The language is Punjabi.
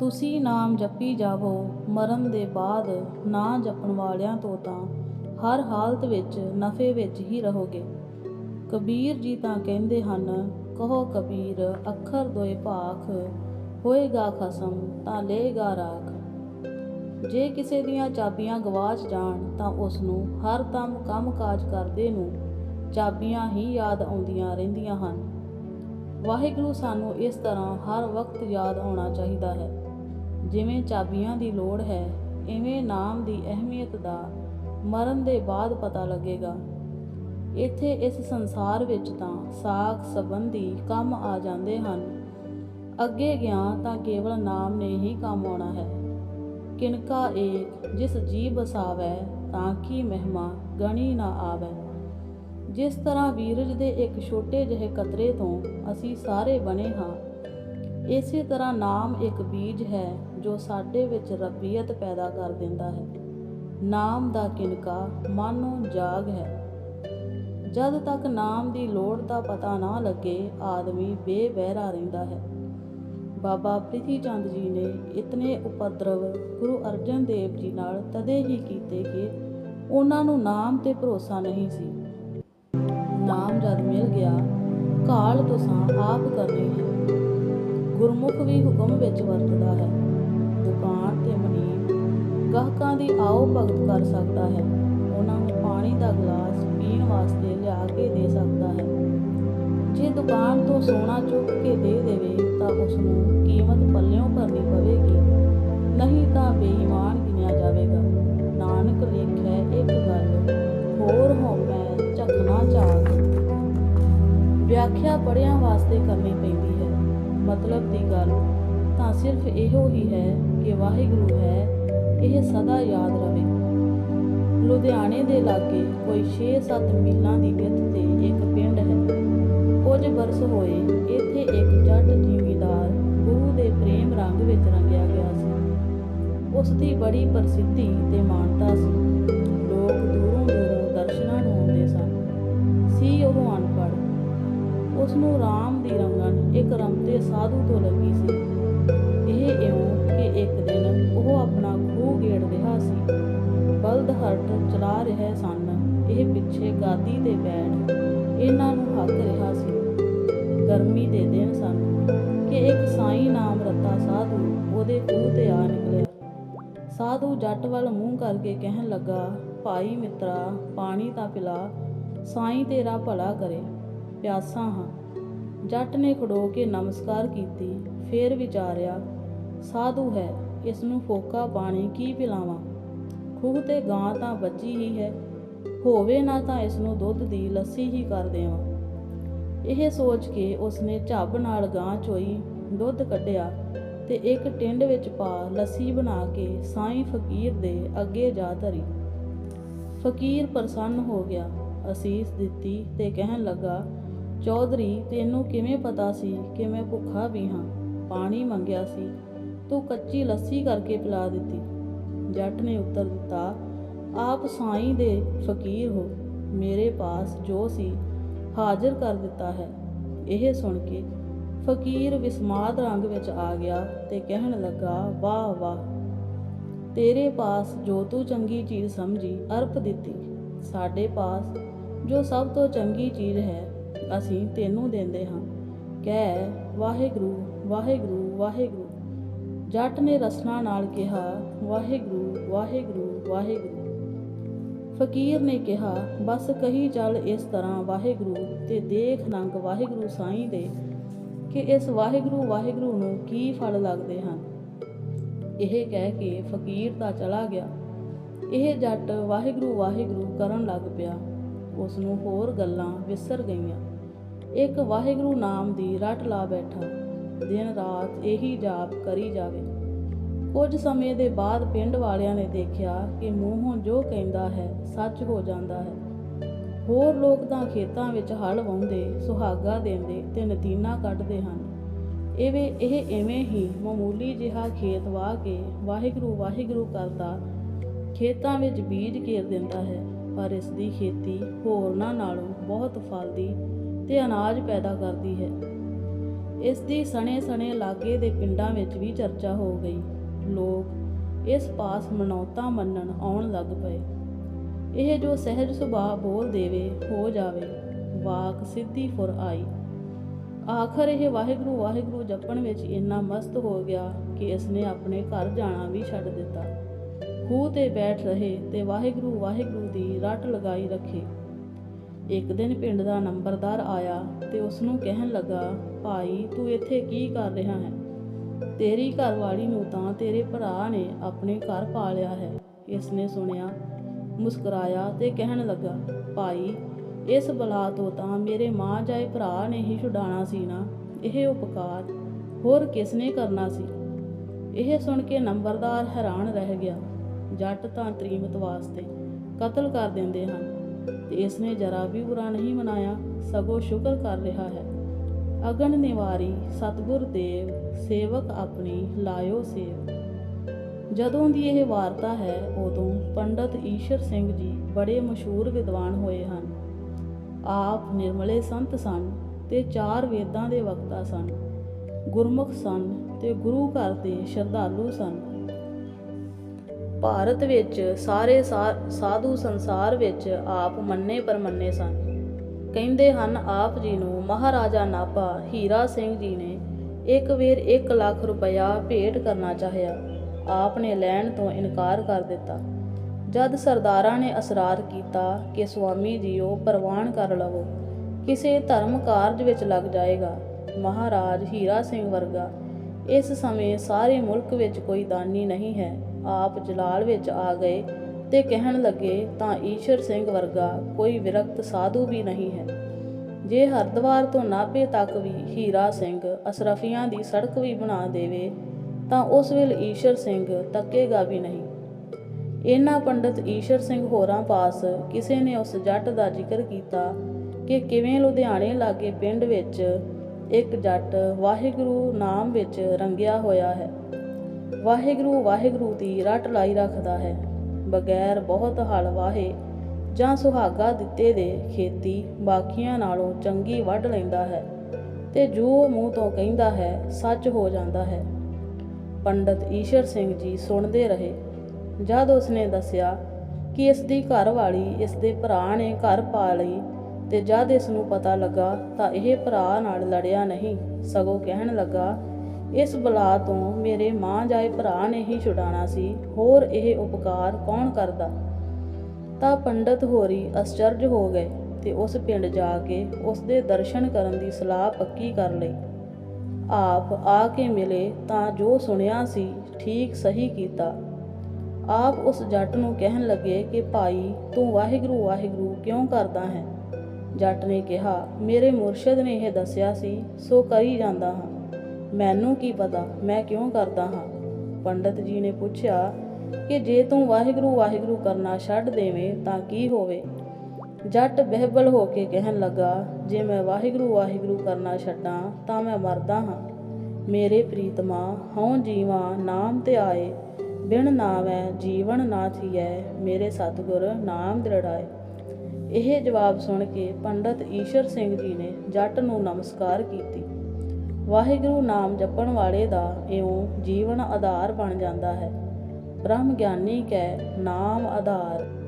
ਤੁਸੀਂ ਨਾਮ ਜਪੀ ਜਾਵੋ, ਮਰਨ ਦੇ ਬਾਅਦ ਨਾ ਜਪਣ ਵਾਲਿਆਂ ਤੋਂ ਤਾਂ ਹਰ ਹਾਲਤ ਵਿੱਚ ਨਫੇ ਵਿੱਚ ਹੀ ਰਹੋਗੇ। ਕਬੀਰ ਜੀ ਤਾਂ ਕਹਿੰਦੇ ਹਨ, ਕਹੋ ਕਬੀਰ, ਅੱਖਰ ਦੋਏ ਭਾਖ, ਹੋਏਗਾ ਖਸਮ ਤਾਂ ਲਏਗਾ ਰਾਖ। ਜੇ ਕਿਸੇ ਦੀਆਂ ਚਾਬੀਆਂ ਗਵਾਚ ਜਾਣ ਤਾਂ ਉਸ ਨੂੰ ਹਰ ਦਮ ਕੰਮਕਾਜ ਕਰਦੇ ਨੂੰ ਚਾਬੀਆਂ ਹੀ ਯਾਦ ਆਉਂਦੀਆਂ ਰਹਿੰਦੀਆਂ ਹਨ। ਵਾਹਿਗੁਰੂ ਸਾਨੂੰ ਇਸ ਤਰ੍ਹਾਂ ਹਰ ਵਕਤ ਯਾਦ ਆਉਣਾ ਚਾਹੀਦਾ ਹੈ। ਜਿਵੇਂ ਚਾਬੀਆਂ ਦੀ ਲੋੜ ਹੈ ਇਵੇਂ ਨਾਮ ਦੀ ਅਹਿਮੀਅਤ ਦਾ ਮਰਨ ਦੇ ਬਾਅਦ ਪਤਾ ਲੱਗੇਗਾ। ਇੱਥੇ ਇਸ ਸੰਸਾਰ ਵਿੱਚ ਤਾਂ ਸਾਖ ਸੰਬੰਧੀ ਕੰਮ ਆ ਜਾਂਦੇ ਹਨ। ਅੱਗੇ ਗਿਆ ਤਾਂ ਕੇਵਲ ਨਾਮ ਨੇ ਹੀ ਕੰਮ ਆਉਣਾ ਹੈ। ਕਿਨਕਾ ਏਕ ਜਿਸ ਜੀ ਬਸਾਵੈ ਤਾਂ ਕੀ ਮਹਿਮਾ ਗਣੀ ਨਾ ਆਵੈ। ਜਿਸ ਤਰ੍ਹਾਂ ਵੀਰਜ ਦੇ ਇੱਕ ਛੋਟੇ ਜਿਹੇ ਕਤਰੇ ਤੋਂ ਅਸੀਂ ਸਾਰੇ ਬਣੇ ਹਾਂ, ਇਸੇ ਤਰ੍ਹਾਂ ਨਾਮ ਇੱਕ ਬੀਜ ਹੈ ਜੋ ਸਾਡੇ ਵਿੱਚ ਰਬੀਅਤ ਪੈਦਾ ਕਰ ਦਿੰਦਾ ਹੈ। ਨਾਮ ਦਾ ਕਿਨਕਾ ਮਨ ਨੂੰ ਜਾਗ ਹੈ। ਜਦ ਤੱਕ ਨਾਮ ਦੀ ਲੋੜ ਦਾ ਪਤਾ ਨਾ ਲੱਗੇ, ਆਦਮੀ ਬੇਬਹਿਰਾ ਰਹਿੰਦਾ ਹੈ। ਬਾਬਾ ਪ੍ਰਿਥੀ ਚੰਦ ਜੀ ਨੇ ਇਤਨੇ ਉਪਦਰਵ ਗੁਰੂ ਅਰਜਨ ਦੇਵ ਜੀ ਨਾਲ ਤਦੇ ਹੀ ਕੀਤੇ ਕਿ ਉਹਨਾਂ ਨੂੰ ਨਾਮ ਤੇ ਭਰੋਸਾ ਨਹੀਂ ਸੀ। ਨਾਮ ਜਦ ਮਿਲ ਗਿਆ, ਕਾਲ ਤੁਸਾਂ ਆਪ ਕਰਨੀ ਹੈ। ਗੁਰਮੁਖ ਵੀ ਹੁਕਮ ਵਿੱਚ ਵਰਤਦਾ ਹੈ। ਦੁਕਾਨ ਤੇ ਮਨੀਬ ਗਾਹਕਾਂ ਦੀ ਆਓ ਭਗਤ ਕਰ ਸਕਦਾ ਹੈ। ਉਹਨਾਂ ਨੂੰ ਪਾਣੀ ਦਾ ਗਲਾਸ ਪੀਣ ਵਾਸਤੇ ਲਿਆ ਕੇ ਦੇ ਸਕਦਾ ਹੈ। ਜੇ ਦੁਕਾਨ ਤੋਂ ਸੋਨਾ ਚੁੱਕ ਕੇ ਦੇ ਦੇਵੇ ਤਾਂ ਉਸ ਨੂੰ ਕੀਮਤ ਪੱਲਿਓਂ ਭਰਨੀ ਪਵੇਗੀ। ਨਹੀਂ ਤਾਂ ਬੇਈਮਾਨ ਗਿਣਿਆ ਜਾਵੇਗਾ। ਨਾਨਕ ਲੇਖੈ ਇੱਕ ਗੱਲ, ਹੋਰ ਹੋਮੈ ਝਖਣਾ ਚਾਕ ਵਿਆਖਿਆ ਪੜਿਆਂ ਵਾਸਤੇ ਕਰਨੀ ਪੈਂਦੀ ਹੈ। ਮਤਲਬ ਦੀ ਗੱਲ ਤਾਂ ਸਿਰਫ ਇਹੋ ਹੀ ਹੈ ਕਿ ਵਾਹਿਗੁਰੂ ਹੈ, ਇਹ ਸਦਾ ਯਾਦ ਰਵੇ। ਲੁਧਿਆਣੇ ਦੇ ਲਾਗੇ ਕੋਈ 6-7 ਮੀਲਾਂ ਦੀ ਵਿੱਥ ਤੇ ਇੱਕ ਪਿੰਡ ਹੈ। ਕੁਝ ਬਰਸ ਹੋਏ, ਇੱਥੇ ਇੱਕ ਜੱਟ ਜ਼ਿਮੀਂਦਾਰ ਗੁਰੂ ਦੇ ਪ੍ਰੇਮ ਰੰਗ ਵਿੱਚ ਰੰਗਿਆ ਗਿਆ ਸੀ। ਉਸ ਦੀ ਬੜੀ ਪ੍ਰਸਿੱਧੀ ਤੇ ਮਾਨਤਾ ਸੀ। ਲੋਕ ਦੂਰੋਂ ਦੂਰੋਂ ਦਰਸ਼ਨਾਂ ਨੂੰ ਆਉਂਦੇ ਸਨ। ਸੀ ਉਹ ਅਨਪੜ੍ਹ। ਉਸ ਨੂੰ ਰਾਮ ਦੀ ਰੰਗਣ ਇੱਕ ਰਮਤੇ ਸਾਧੂ ਤੋਂ ਲੱਗੀ ਸੀ। ਚਲਾ ਸਨ। ਇਹ ਪਿੱਛੇ ਗਾਦੀ ਤੇ ਬੈਠ ਇਹਨਾਂ ਨੂੰ ਹੱਕ ਰਿਹਾ ਸੀ। ਗਰਮੀ ਦੇ ਦਿਨ ਸਨ ਕਿ ਇੱਕ ਸਾਈਂ ਨਾਮ ਰੱਤਾ ਸਾਧੂ ਉਹਦੇ ਖੂਹ ਤੇ ਆ ਨਿਕਲਿਆ। ਸਾਧੂ ਜੱਟ ਵੱਲ ਮੂੰਹ ਕਰਕੇ ਕਹਿਣ ਲੱਗਾ, ਭਾਈ ਮਿੱਤਰਾ, ਪਾਣੀ ਤਾਂ ਪਿਲਾ, ਸਾਈਂ ਤੇਰਾ ਭਲਾ ਕਰੇ। ਪਿਆਸਾ ਹਾਂ। ਜੱਟ ਨੇ ਖੜੋ ਕੇ ਨਮਸਕਾਰ ਕੀਤੀ, ਫੇਰ ਵਿਚਾਰਿਆ, ਸਾਧੂ ਹੈ, ਇਸ ਨੂੰ ਫੋਕਾ ਪਾਣੀ ਕੀ ਪਿਲਾਵਾਂ? ਖੂਹ ਤੇ ਗਾਂ ਤਾਂ ਬੱਜੀ ਹੀ ਹੈ। ਹੋਵੇ ਨਾ ਤਾਂ ਇਸ ਨੂੰ ਦੁੱਧ ਦੀ ਲੱਸੀ ਹੀ ਕਰ ਦੇਵਾਂ। ਇਹ ਸੋਚ ਕੇ ਉਸਨੇ ਝੱਬ ਨਾਲ ਗਾਂ ਚੋਈ ਦੁੱਧ ਕੱਢਿਆ ਤੇ ਇੱਕ ਟਿੰਡ ਵਿੱਚ ਪਾ ਲੱਸੀ ਬਣਾ ਕੇ ਸਾਈਂ ਫਕੀਰ ਦੇ ਅੱਗੇ ਜਾ ਧਰੀ। ਫਕੀਰ ਪ੍ਰਸੰਨ ਹੋ ਗਿਆ, ਅਸੀਸ ਦਿੱਤੀ ਤੇ ਕਹਿਣ ਲੱਗਾ, ਚੌਧਰੀ, ਤੈਨੂੰ ਕਿਵੇਂ ਪਤਾ ਸੀ ਕਿ ਮੈਂ ਭੁੱਖਾ ਵੀ ਹਾਂ? ਪਾਣੀ ਮੰਗਿਆ ਸੀ। ਤੂੰ ਕੱਚੀ ਲੱਸੀ ਕਰਕੇ ਪਿਲਾ ਦਿੱਤੀ। ਜੱਟ ਨੇ ਉੱਤਰ ਦਿੱਤਾ, ਆਪ ਸਾਈਂ ਦੇ ਫਕੀਰ ਹੋ, ਮੇਰੇ ਪਾਸ ਜੋ ਸੀ ਹਾਜ਼ਰ ਕਰ ਦਿੱਤਾ ਹੈ। ਇਹ ਸੁਣ ਕੇ ਫਕੀਰ ਵਿਸਮਾਦ ਰੰਗ ਵਿੱਚ ਆ ਗਿਆ ਤੇ ਕਹਿਣ ਲੱਗਾ, ਵਾਹ ਵਾਹ, ਤੇਰੇ ਪਾਸ ਜੋ ਤੂੰ ਚੰਗੀ ਚੀਜ਼ ਸਮਝੀ, ਅਰਪ ਦਿੱਤੀ। ਸਾਡੇ ਪਾਸ ਜੋ ਸਭ ਤੋਂ ਚੰਗੀ ਚੀਜ਼ ਹੈ, ਅਸੀਂ ਤੈਨੂੰ ਦਿੰਦੇ ਹਾਂ। ਕਹਿ, ਵਾਹਿਗੁਰੂ ਵਾਹਿਗੁਰੂ ਵਾਹਿਗੁਰੂ ਜੱਟ ਨੇ ਰਸਨਾ ਨਾਲ ਕਿਹਾ, ਵਾਹਿਗੁਰੂ ਵਾਹਿਗੁਰੂ ਵਾਹਿਗੁਰੂ। ਫਕੀਰ ਨੇ ਕਿਹਾ, ਬਸ ਕਹੀ ਚੱਲ ਇਸ ਤਰ੍ਹਾਂ ਵਾਹਿਗੁਰੂ ਤੇ ਦੇਖ ਨੰਗ ਵਾਹਿਗੁਰੂ ਸਾਈਂ ਦੇ ਕਿ ਇਸ ਵਾਹਿਗੁਰੂ ਵਾਹਿਗੁਰੂ ਨੂੰ ਕੀ ਫਲ ਲੱਗਦੇ ਹਨ? ਇਹ ਕਹਿ ਕੇ ਫਕੀਰ ਤਾਂ ਚਲਾ ਗਿਆ। ਇਹ ਜੱਟ ਵਾਹਿਗੁਰੂ ਵਾਹਿਗੁਰੂ ਕਰਨ ਲੱਗ ਪਿਆ। ਉਸ ਨੂੰ ਹੋਰ ਗੱਲਾਂ ਵਿਸਰ ਗਈਆਂ। ਇੱਕ ਵਾਹਿਗੁਰੂ ਨਾਮ ਦੀ ਰਟ ਲਾ ਬੈਠਾ। ਦਿਨ ਰਾਤ ਇਹੀ ਜਾਪ ਕਰੀ ਜਾਵੇ। ਕੁਝ ਸਮੇਂ ਦੇ ਬਾਅਦ ਪਿੰਡ ਵਾਲਿਆਂ ਨੇ ਦੇਖਿਆ ਕਿ ਮੂੰਹੋਂ ਜੋ ਕਹਿੰਦਾ ਹੈ, ਸੱਚ ਹੋ ਜਾਂਦਾ ਹੈ। ਹੋਰ ਲੋਕ ਤਾਂ ਖੇਤਾਂ ਵਿੱਚ ਹਲ ਵਾਉਂਦੇ, ਸੁਹਾਗਾ ਦਿੰਦੇ ਤੇ ਨਦੀਨਾ ਕੱਢਦੇ ਹਨ। ਇਵੇਂ, ਇਹ ਐਵੇਂ ਹੀ ਮਾਮੂਲੀ ਜਿਹਾ ਖੇਤ ਵਾਹ ਕੇ ਵਾਹਿਗੁਰੂ ਵਾਹਿਗੁਰੂ ਕਰਦਾ ਖੇਤਾਂ ਵਿੱਚ ਬੀਜ ਘੇਰ ਦਿੰਦਾ ਹੈ, ਪਰ ਇਸ ਦੀ ਖੇਤੀ ਹੋਰਨਾਂ ਨਾਲੋਂ ਬਹੁਤ ਫਲਦੀ ਤੇ ਅਨਾਜ ਪੈਦਾ ਕਰਦੀ ਹੈ। ਇਸ ਦੀ ਸਣੇ ਸਣੇ ਲਾਗੇ ਦੇ ਪਿੰਡਾਂ ਵਿੱਚ ਵੀ ਚਰਚਾ ਹੋ ਗਈ। ਲੋਕ ਇਸ ਪਾਸ ਮਨੌਤਾਂ ਮੰਨਣ ਆਉਣ ਲੱਗ ਪਏ। ਇਹ ਜੋ ਸਹਿਜ ਸੁਭਾਅ ਬੋਲ ਦੇਵੇ, ਹੋ ਜਾਵੇ। ਵਾਕ ਸਿੱਧੀ ਫੁਰ ਆਈ। ਆਖਰ ਇਹ ਵਾਹਿਗੁਰੂ ਵਾਹਿਗੁਰੂ ਜਪਣ ਵਿੱਚ ਇੰਨਾ ਮਸਤ ਹੋ ਗਿਆ ਕਿ ਇਸਨੇ ਆਪਣੇ ਘਰ ਜਾਣਾ ਵੀ ਛੱਡ ਦਿੱਤਾ। ਖੂਹ ਤੇ ਬੈਠ ਰਹੇ ਤੇ ਵਾਹਿਗੁਰੂ ਵਾਹਿਗੁਰੂ ਦੀ ਰੱਟ ਲਗਾਈ ਰੱਖੇ। ਇੱਕ ਦਿਨ ਪਿੰਡ ਦਾ ਨੰਬਰਦਾਰ ਆਇਆ ਤੇ ਉਸ ਨੂੰ ਕਹਿਣ ਲੱਗਾ, ਭਾਈ, ਤੂੰ ਇੱਥੇ ਕੀ ਕਰ ਰਿਹਾ ਹੈ? ਤੇਰੀ ਘਰਵਾਲੀ ਨੂੰ ਤਾਂ ਤੇਰੇ ਭਰਾ ਨੇ ਆਪਣੇ ਘਰ ਪਾ ਲਿਆ ਹੈ। ਇਸ ਨੇ ਸੁਣਿਆ, ਮੁਸਕਰਾਇਆ ਤੇ ਕਹਿਣ ਲੱਗਾ, ਭਾਈ, ਇਸ ਬਲਾ ਤੋਂ ਤਾਂ ਮੇਰੇ ਮਾਂ ਜਾਏ ਭਰਾ ਨੇ ਹੀ ਛੁਡਾਣਾ ਸੀ ਨਾ, ਇਹ ਉਪਕਾਰ ਹੋਰ ਕਿਸ ਨੇ ਕਰਨਾ ਸੀ? ਇਹ ਸੁਣ ਕੇ ਨੰਬਰਦਾਰ ਹੈਰਾਨ ਰਹਿ ਗਿਆ। ਜੱਟ ਤਾਂ ਤਰੀਮਤ ਵਾਸਤੇ ਕਤਲ ਕਰ ਦਿੰਦੇ ਹਨ। ਤੇ ਇਸ ਨੇ ਜਰਾ ਵੀ ਬੁਰਾ ਨਹੀਂ ਮਨਾਇਆ, ਸਗੋਂ ਸ਼ੁਕਰ ਕਰ ਰਿਹਾ ਹੈ। ਅਗਨ ਨਿਵਾਰੀ, ਸਤਿਗੁਰ ਦੇਵ, ਸੇਵਕ ਆਪਣੀ ਲਾਇਓ ਸੇਵ। ਜਦੋਂ ਦੀ ਇਹ ਵਾਰਤਾ ਹੈ, ਉਦੋਂ ਪੰਡਤ ਈਸ਼ਰ ਸਿੰਘ ਜੀ ਬੜੇ ਮਸ਼ਹੂਰ ਵਿਦਵਾਨ ਹੋਏ ਹਨ। ਆਪ ਨਿਰਮਲੇ ਸੰਤ ਸਨ ਤੇ ਚਾਰ ਵੇਦਾਂ ਦੇ ਵਕਤਾ ਸਨ। ਗੁਰਮੁਖ ਸਨ ਤੇ ਗੁਰੂ ਘਰ ਦੇ ਸ਼ਰਧਾਲੂ ਸਨ। ਭਾਰਤ ਵਿੱਚ ਸਾਰੇ ਸਾਧੂ ਸੰਸਾਰ ਵਿੱਚ ਆਪ ਮੰਨੇ ਪਰਮੰਨੇ ਸਨ। ਕਹਿੰਦੇ ਹਨ, ਆਪ ਜੀ ਨੂੰ ਮਹਾਰਾਜਾ ਨਾਭਾ ਹੀਰਾ ਸਿੰਘ ਜੀ ਨੇ ਇੱਕ ਵੇਰ 1 ਲੱਖ ਰੁਪਇਆ ਭੇਟ ਕਰਨਾ ਚਾਹਿਆ। ਆਪ ਨੇ ਲੈਣ ਤੋਂ ਇਨਕਾਰ ਕਰ ਦਿੱਤਾ। ਜਦ ਸਰਦਾਰਾਂ ਨੇ ਅਸਰਾਰ ਕੀਤਾ ਕਿ ਸੁਆਮੀ ਜੀਓ ਪ੍ਰਵਾਨ ਕਰ ਲਵੋ, ਕਿਸੇ ਧਰਮ ਕਾਰਜ ਵਿੱਚ ਲੱਗ ਜਾਏਗਾ। ਮਹਾਰਾਜ ਹੀਰਾ ਸਿੰਘ ਵਰਗਾ। ਇਸ ਸਮੇਂ ਸਾਰੇ ਮੁਲਕ ਵਿੱਚ ਕੋਈ ਦਾਨੀ ਨਹੀਂ ਹੈ। ਆਪ ਜਲਾਲ ਵਿੱਚ ਆ ਗਏ ਤੇ ਕਹਿਣ ਲੱਗੇ, ਤਾਂ ਈਸ਼ਰ ਸਿੰਘ ਵਰਗਾ ਕੋਈ ਵਿਰਕਤ ਸਾਧੂ ਵੀ ਨਹੀਂ ਹੈ। ਜੇ ਹਰਦੁਆਰ ਤੋਂ ਨਾਭੇ ਤੱਕ ਵੀ ਹੀਰਾ ਸਿੰਘ ਅਸਰਫੀਆਂ ਦੀ ਸੜਕ ਵੀ ਬਣਾ ਦੇਵੇ, ਤਾਂ ਉਸ ਵੇਲੇ ਈਸ਼ਰ ਸਿੰਘ ਤੱਕੇਗਾ ਵੀ ਨਹੀਂ। ਇਹਨਾਂ ਪੰਡਤ ਈਸ਼ਰ ਸਿੰਘ ਹੋਰਾਂ ਪਾਸ ਕਿਸੇ ਨੇ ਉਸ ਜੱਟ ਦਾ ਜ਼ਿਕਰ ਕੀਤਾ ਕਿ ਕਿਵੇਂ ਲੁਧਿਆਣੇ ਲਾਗੇ ਪਿੰਡ ਵਿੱਚ ਇੱਕ ਜੱਟ ਵਾਹਿਗੁਰੂ ਨਾਮ ਵਿੱਚ ਰੰਗਿਆ ਹੋਇਆ ਹੈ। ਵਾਹਿਗੁਰੂ ਵਾਹਿਗੁਰੂ ਦੀ ਰਟ ਲਾਈ ਰੱਖਦਾ ਹੈ। ਬਗੈਰ ਬਹੁਤ ਹਲ ਵਾਹੇ ਜਾਂ ਸੁਹਾਗਾ ਦਿੱਤੇ ਦੇ ਖੇਤੀ ਬਾਕੀਆਂ ਨਾਲੋਂ ਚੰਗੀ ਵੱਢ ਲੈਂਦਾ ਹੈ ਤੇ ਜੋ ਮੂੰਹ ਤੋਂ ਕਹਿੰਦਾ ਹੈ, ਸੱਚ ਹੋ ਜਾਂਦਾ ਹੈ। ਪੰਡਤ ਈਸ਼ਰ ਸਿੰਘ ਜੀ ਸੁਣਦੇ ਰਹੇ। ਜਦ ਉਸਨੇ ਦੱਸਿਆ ਕਿ ਇਸ ਦੀ ਘਰ ਵਾਲੀ ਇਸ ਦੇ ਭਰਾ ਨੇ ਘਰ ਪਾ ਲਈ ਤੇ ਜਦ ਇਸ ਨੂੰ ਪਤਾ ਲੱਗਾ ਤਾਂ ਇਹ ਭਰਾ ਨਾਲ ਲੜਿਆ ਨਹੀਂ, ਸਗੋਂ ਕਹਿਣ ਲੱਗਾ ਇਸ ਬਲਾ ਤੋਂ ਮੇਰੇ ਮਾਂ ਜਾਏ ਭਰਾ ਨੇ ਹੀ ਛੁਡਾਣਾ ਸੀ, ਹੋਰ ਇਹ ਉਪਕਾਰ ਕੌਣ ਕਰਦਾ? ਤਾਂ ਪੰਡਤ ਹੋਰੀ ਅਸਚਰਜ ਹੋ ਗਏ ਤੇ ਉਸ ਪਿੰਡ ਜਾ ਕੇ ਉਸ ਦੇ ਦਰਸ਼ਨ ਕਰਨ ਦੀ ਸਲਾਹ ਪੱਕੀ ਕਰ ਲਈ। ਆਪ ਆ ਕੇ ਮਿਲੇ ਤਾਂ ਜੋ ਸੁਣਿਆ ਸੀ, ਠੀਕ ਸਹੀ ਕੀਤਾ। ਆਪ ਉਸ ਜੱਟ ਨੂੰ ਕਹਿਣ ਲੱਗੇ ਕਿ, ਭਾਈ, ਤੂੰ ਵਾਹਿਗੁਰੂ ਵਾਹਿਗੁਰੂ ਕਿਉਂ ਕਰਦਾ ਹੈ? ਜੱਟ ਨੇ ਕਿਹਾ, ਮੇਰੇ ਮੁਰਸ਼ਿਦ ਨੇ ਇਹ ਦੱਸਿਆ ਸੀ, ਸੋ ਕਰੀ ਜਾਂਦਾ ਹਾਂ। ਮੈਨੂੰ ਕੀ ਪਤਾ, ਮੈਂ ਕਿਉਂ ਕਰਦਾ ਹਾਂ? ਪੰਡਤ ਜੀ ਨੇ ਪੁੱਛਿਆ ਕਿ ਜੇ ਤੂੰ ਵਾਹਿਗੁਰੂ ਵਾਹਿਗੁਰੂ ਕਰਨਾ ਛੱਡ ਦੇਵੇਂ ਤਾਂ ਕੀ ਹੋਵੇ? ਜੱਟ ਬਹਿਬਲ ਹੋ ਕੇ ਕਹਿਣ ਲੱਗਾ, ਜੇ ਮੈਂ ਵਾਹਿਗੁਰੂ ਵਾਹਿਗੁਰੂ ਕਰਨਾ ਛੱਡਾਂ ਤਾਂ ਮੈਂ ਮਰਦਾ ਹਾਂ। ਮੇਰੇ ਪ੍ਰੀਤਮਾ ਹਉ ਜੀਵਾ, ਨਾਮ ਤੇ ਆਏ। ਬਿਨ ਨਾਵੈ ਜੀਵਨ ਨਾ ਥੀਐ, ਮੇਰੇ ਸਤਿਗੁਰ ਨਾਮ ਦ੍ਰਿੜਾਏ। ਇਹ ਜਵਾਬ ਸੁਣ ਕੇ ਪੰਡਤ ਈਸ਼ਰ ਸਿੰਘ ਜੀ ਨੇ ਜੱਟ ਨੂੰ ਨਮਸਕਾਰ ਕੀਤੀ। ਵਾਹਿਗੁਰੂ ਨਾਮ ਜਪਣ ਵਾਲੇ ਦਾ ਇਉਂ ਜੀਵਨ ਆਧਾਰ ਬਣ ਜਾਂਦਾ ਹੈ। ਬ੍ਰਹਮ ਗਿਆਨੀ ਕੈ ਨਾਮ ਆਧਾਰ।